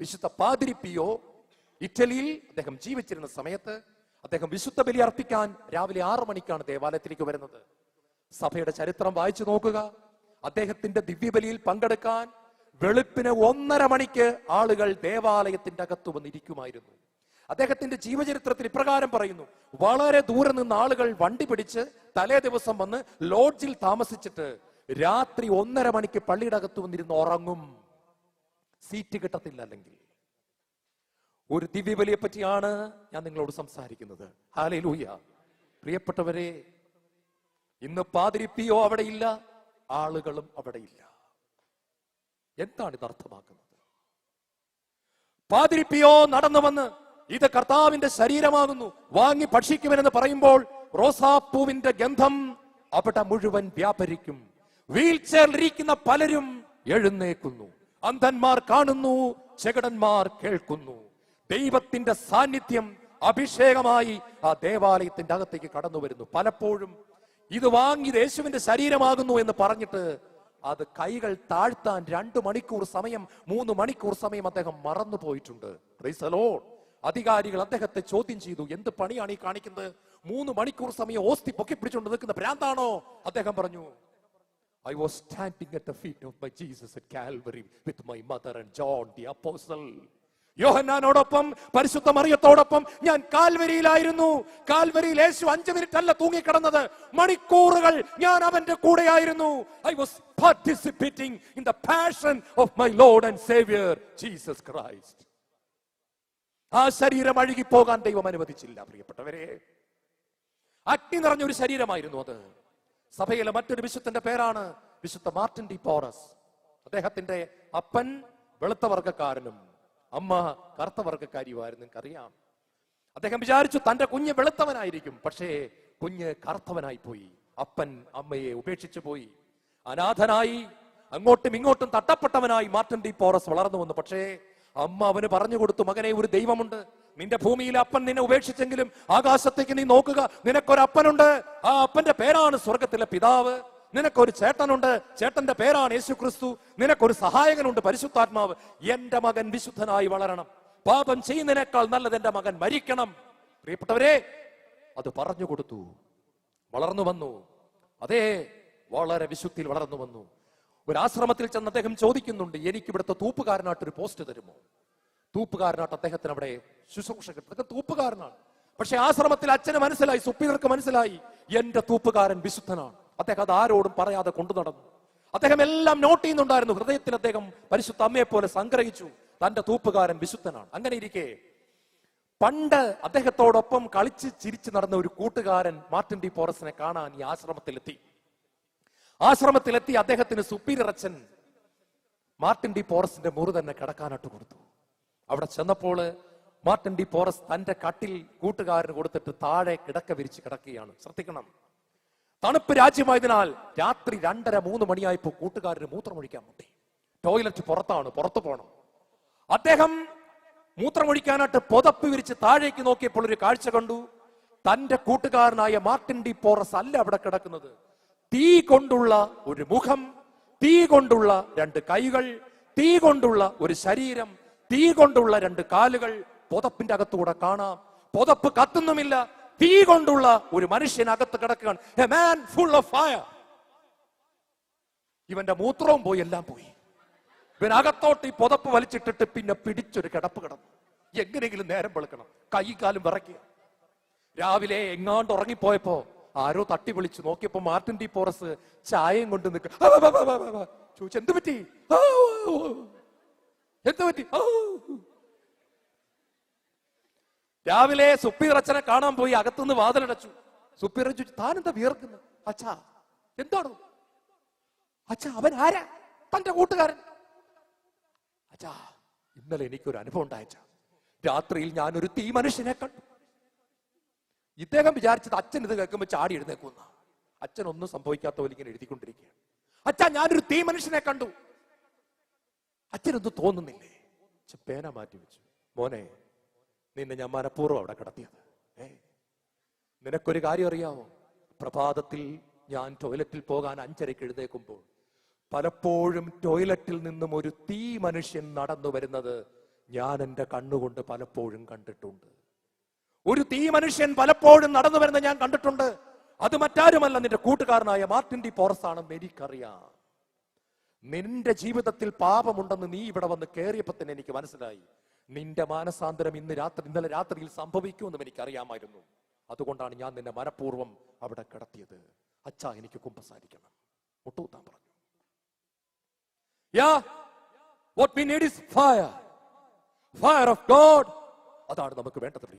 വിശുദ്ധ പാതിരിപ്പിയോ ഇറ്റലിയിൽ അദ്ദേഹം ജീവിച്ചിരുന്ന സമയത്ത് അദ്ദേഹം വിശുദ്ധ ബലി അർപ്പിക്കാൻ രാവിലെ ആറു മണിക്കാണ് ദേവാലയത്തിലേക്ക് വരുന്നത്. സഭയുടെ ചരിത്രം വായിച്ചു നോക്കുക. അദ്ദേഹത്തിന്റെ ദിവ്യബലിയിൽ പങ്കെടുക്കാൻ വെളുപ്പിന് ഒന്നര മണിക്ക് ആളുകൾ ദേവാലയത്തിന്റെ അകത്ത് വന്നിരിക്കുമായിരുന്നു. അദ്ദേഹത്തിന്റെ ജീവചരിത്രത്തിൽ ഇപ്രകാരം പറയുന്നു വളരെ ദൂരെ നിന്ന് ആളുകൾ വണ്ടി പിടിച്ച് തലേ ദിവസം വന്ന് ലോഡ്ജിൽ താമസിച്ചിട്ട് രാത്രി ഒന്നര മണിക്ക് പള്ളിയുടെ അകത്ത് വന്നിരുന്ന് ഉറങ്ങും. സീറ്റ് കിട്ടത്തില്ല അല്ലെങ്കിൽ ഒരു ദിവ്യബലിയെ പറ്റിയാണ് ഞാൻ നിങ്ങളോട് സംസാരിക്കുന്നത്. ഹാലൂയ പ്രിയപ്പെട്ടവരെ ഇന്ന് പാതിരിപ്പിയോ അവിടെയില്ല ആളുകളും അവിടെയില്ല. എന്താണ് ഇത് അർത്ഥമാക്കുന്നത്? പാതിരിപ്പിയോ നടന്നു വന്ന് ഇത് കർത്താവിന്റെ ശരീരമാകുന്നു. വാങ്ങി ഭക്ഷിക്കുമെന്ന് പറയുമ്പോൾ റോസാപ്പൂവിന്റെ ഗന്ധം അവിടെ മുഴുവൻ വ്യാപരിക്കും. വീൽ ചെയറിലിരിക്കുന്ന പലരും എഴുന്നേക്കുന്നു അന്ധന്മാർ കാണുന്നു ചെകടന്മാർ കേൾക്കുന്നു. ദൈവത്തിന്റെ സാന്നിധ്യം അഭിഷേകമായി ആ ദേവാലയത്തിന്റെ അകത്തേക്ക് കടന്നു വരുന്നു. പലപ്പോഴും ഇത് വാങ്ങി യേശുവിന്റെ ശരീരമാകുന്നു എന്ന് പറഞ്ഞിട്ട് അത് കൈകൾ താഴ്ത്താൻ രണ്ടു മണിക്കൂർ സമയം മൂന്ന് മണിക്കൂർ സമയം അദ്ദേഹം മറന്നു പോയിട്ടുണ്ട്. അധികാരികൾ അദ്ദേഹത്തെ ചോദ്യം ചെയ്തു എന്ത് പണിയാണ് ഈ കാണിക്കുന്നത്? മൂന്ന് മണിക്കൂർ സമയം ഓസ്തി പൊക്കി പിടിച്ചുകൊണ്ട് നിൽക്കുന്ന ഭ്രാന്താണോ? അദ്ദേഹം പറഞ്ഞു I was standing at the feet of my Jesus at Calvary with my mother and John the apostle. യോഹന്നാനോടൊപ്പം പരിശുദ്ധ മറിയത്തോടൊപ്പം ഞാൻ കാൽവരിയിലായിരുന്നു. കാൽവരിയിൽ യേശു അഞ്ചു മിനിറ്റ് അല്ല തൂങ്ങിക്കിടന്നത്. മണിക്കൂറുകൾ ഞാൻ അവന്റെ കൂടെയായിരുന്നു. I was participating in the passion of my lord and saviour Jesus Christ ആ ശരീരം അഴുകി പോകാൻ ദൈവം അനുവദിച്ചില്ല പ്രിയപ്പെട്ടവരെ. അഗ്നി നിറഞ്ഞ ഒരു ശരീരമായിരുന്നു അത്. സഭയിലെ മറ്റൊരു വിശുദ്ധന്റെ പേരാണ് വിശുദ്ധ മാർട്ടിൻ ഡി പോറസ്. അദ്ദേഹത്തിന്റെ അപ്പൻ വെളുത്ത വർഗക്കാരനും അമ്മ കറുത്ത വർഗക്കാരിയുമായിരുന്നു എനിക്കറിയാം അദ്ദേഹം വിചാരിച്ചു തന്റെ കുഞ്ഞ് വെളുത്തവനായിരിക്കും പക്ഷേ കുഞ്ഞ് കറുത്തവനായി പോയി അപ്പൻ അമ്മയെ ഉപേക്ഷിച്ചു പോയി. അനാഥനായി അങ്ങോട്ടും ഇങ്ങോട്ടും തട്ടപ്പെട്ടവനായി മാർട്ടിൻ ഡി പോറസ് വളർന്നു വന്നു. പക്ഷേ അമ്മ അവന് പറഞ്ഞു കൊടുത്തു മകനെ ഒരു ദൈവമുണ്ട്. നിന്റെ ഭൂമിയിൽ അപ്പൻ നിന്നെ ഉപേക്ഷിച്ചെങ്കിലും ആകാശത്തേക്ക് നീ നോക്കുക. നിനക്കൊരപ്പനുണ്ട് ആ അപ്പന്റെ പേരാണ് സ്വർഗത്തിലെ പിതാവ്. നിനക്കൊരു ചേട്ടനുണ്ട്. ചേട്ടന്റെ പേരാണ് യേശു ക്രിസ്തു നിനക്കൊരു സഹായകനുണ്ട് പരിശുദ്ധാത്മാവ്. എന്റെ മകൻ വിശുദ്ധനായി വളരണം. പാപം ചെയ്യുന്നതിനേക്കാൾ നല്ലത് എന്റെ മകൻ മരിക്കണം. പ്രിയപ്പെട്ടവരെ അത് പറഞ്ഞു കൊടുത്തു. വളർന്നു വന്നു. അതേ വളരെ വിശുദ്ധിയിൽ വളർന്നു വന്നു. ഒരു ആശ്രമത്തിൽ ചെന്ന് അദ്ദേഹം ചോദിക്കുന്നുണ്ട് എനിക്ക് ഇവിടുത്തെ തൂപ്പുകാരനായിട്ട് ഒരു പോസ്റ്റ് തരുമോ? തൂപ്പുകാരനായിട്ട് അദ്ദേഹത്തിന് അവിടെ ശുശ്രൂഷ കിട്ടും അദ്ദേഹം തൂപ്പുകാരനാണ്. പക്ഷെ ആശ്രമത്തിൽ അച്ഛന് മനസ്സിലായി സുപ്പീതർക്ക് മനസ്സിലായി എന്റെ തൂപ്പുകാരൻ വിശുദ്ധനാണ്. അദ്ദേഹം അത് ആരോടും പറയാതെ കൊണ്ടു നടന്നു. അദ്ദേഹം എല്ലാം നോട്ട് ചെയ്യുന്നുണ്ടായിരുന്നു. ഹൃദയത്തിൽ അദ്ദേഹം പരിശുദ്ധ അമ്മയെ പോലെ സംഗ്രഹിച്ചു തന്റെ തൂപ്പുകാരൻ വിശുദ്ധനാണ്. അങ്ങനെ ഇരിക്കെ. പണ്ട് അദ്ദേഹത്തോടൊപ്പം കളിച്ച് ചിരിച്ചു നടന്ന ഒരു കൂട്ടുകാരൻ മാർട്ടിൻ ഡി പോറസിനെ കാണാൻ ഈ ആശ്രമത്തിലെത്തി. ആശ്രമത്തിലെത്തി അദ്ദേഹത്തിന് സുപ്പീരിയർ അച്ഛൻ മാർട്ടിൻ ഡി പോറസിന്റെ മുറി തന്നെ കിടക്കാനായിട്ട് കൊടുത്തു. അവിടെ ചെന്നപ്പോൾ മാർട്ടിൻ ഡി പോറസ് തന്റെ കട്ടിൽ കൂട്ടുകാരന് കൊടുത്തിട്ട് താഴെ കിടക്ക വിരിച്ച് കിടക്കുകയാണ്. ശ്രദ്ധിക്കണം. തണുപ്പ് രാജ്യമായതിനാൽ രാത്രി രണ്ടര മൂന്ന് മണിയായിപ്പോ കൂട്ടുകാരന് മൂത്രമൊഴിക്കാൻ മുട്ടി. ടോയ്ലറ്റ് പുറത്താണ് പുറത്തു പോകണം അദ്ദേഹം മൂത്രമൊഴിക്കാനായിട്ട് പുതപ്പ് വിരിച്ച് താഴേക്ക് നോക്കിയപ്പോൾ ഒരു കാഴ്ച കണ്ടു. തന്റെ കൂട്ടുകാരനായ മാർട്ടിൻ ഡി പോറസ് അല്ല അവിടെ കിടക്കുന്നത്. തീ കൊണ്ടുള്ള ഒരു മുഖം തീ കൊണ്ടുള്ള രണ്ട് കൈകൾ തീ കൊണ്ടുള്ള ഒരു ശരീരം തീ കൊണ്ടുള്ള രണ്ട് കാലുകൾ പുതപ്പിന്റെ അകത്തൂടെ കാണാം. പുതപ്പ് കത്തുന്നുമില്ല. തീ കൊണ്ടുള്ള ഒരു മനുഷ്യൻ അകത്ത് കിടക്കുകയാണ്. A man full of fire ഇവന്റെ മൂത്രവും പോയി എല്ലാം പോയി. ഇവൻ അകത്തോട്ട് ഈ പുതപ്പ് വലിച്ചിട്ടിട്ട് പിന്നെ പിടിച്ചൊരു കിടപ്പ് കിടന്നു. എങ്ങനെയെങ്കിലും നേരം വെളുക്കണം. കൈ കാലും വിറയ്ക്കുക. രാവിലെ എങ്ങാണ്ട് ഉറങ്ങിപ്പോയപ്പോ ആരോ തട്ടി വിളിച്ചു. നോക്കിയപ്പോ മാർട്ടിൻ ഡി പോറസ് ചായയും കൊണ്ട് നിൽക്കുക. ചോദിച്ചു എന്ത് പറ്റി. എന്ത് പറ്റി. രാവിലെ സുപ്പീർ കാണാൻ പോയി അകത്തുനിന്ന് വാതിലടച്ചു. താൻ എന്താ വിയർക്കുന്നത് അച്ഛാ എന്താണ് അച്ഛാ അവൻ ആരാ? തന്റെ കൂട്ടുകാരൻ. അച്ഛാ ഇന്നലെ എനിക്കൊരു അനുഭവം ഉണ്ടായച്ച. രാത്രിയിൽ ഞാൻ ഒരു തീ മനുഷ്യനെ കണ്ടു. ഇദ്ദേഹം വിചാരിച്ചത് അച്ഛൻ ഇത് കേൾക്കുമ്പോൾ ചാടി എഴുന്നേക്കുന്ന അച്ഛൻ ഒന്നും സംഭവിക്കാത്ത പോലെ ഇങ്ങനെ എഴുതിക്കൊണ്ടിരിക്കുകയാണ്. അച്ഛാ ഞാനൊരു തീ മനുഷ്യനെ കണ്ടു. അച്ഛനൊന്നും തോന്നുന്നില്ലേ? പേന മാറ്റി വെച്ചു. മോനെ നിന്നെ ഞാൻ മനഃപൂർവം അവിടെ കിടത്തിയത്. ഏ നിനക്കൊരു കാര്യം അറിയാമോ പ്രഭാതത്തിൽ ഞാൻ ടോയ്ലറ്റിൽ പോകാൻ അഞ്ചരയ്ക്ക് എഴുന്നേക്കുമ്പോൾ പലപ്പോഴും ടോയ്ലറ്റിൽ നിന്നും ഒരു തീ മനുഷ്യൻ നടന്നു വരുന്നത് ഞാൻ എന്റെ കണ്ണുകൊണ്ട് പലപ്പോഴും കണ്ടിട്ടുണ്ട്. ഒരു തീ മനുഷ്യൻ പലപ്പോഴും നടന്നു വരുന്നത് ഞാൻ കണ്ടിട്ടുണ്ട്. അത് മറ്റാരുമല്ല നിന്റെ കൂട്ടുകാരനായ മാർട്ടിൻ ഡി പോറസ് ആണെന്ന് എനിക്കറിയാം. നിന്റെ ജീവിതത്തിൽ പാപമുണ്ടെന്ന് നീ ഇവിടെ വന്ന് കയറിയപ്പോ തന്നെ എനിക്ക് മനസ്സിലായി. നിന്റെ മാനസാന്തരം ഇന്ന് രാത്രി ഇന്നലെ രാത്രിയിൽ സംഭവിക്കുമെന്നും എനിക്കറിയാമായിരുന്നു അതുകൊണ്ടാണ് ഞാൻ നിന്നെ മനഃപൂർവം അവിടെ കിടത്തിയത്. അച്ഛാ എനിക്ക് കുമ്പസാരിക്കണം. മുട്ടൂത്താൻ പറഞ്ഞു. Yeah what fire fire of God അതാണ് നമുക്ക് വേണ്ടത്.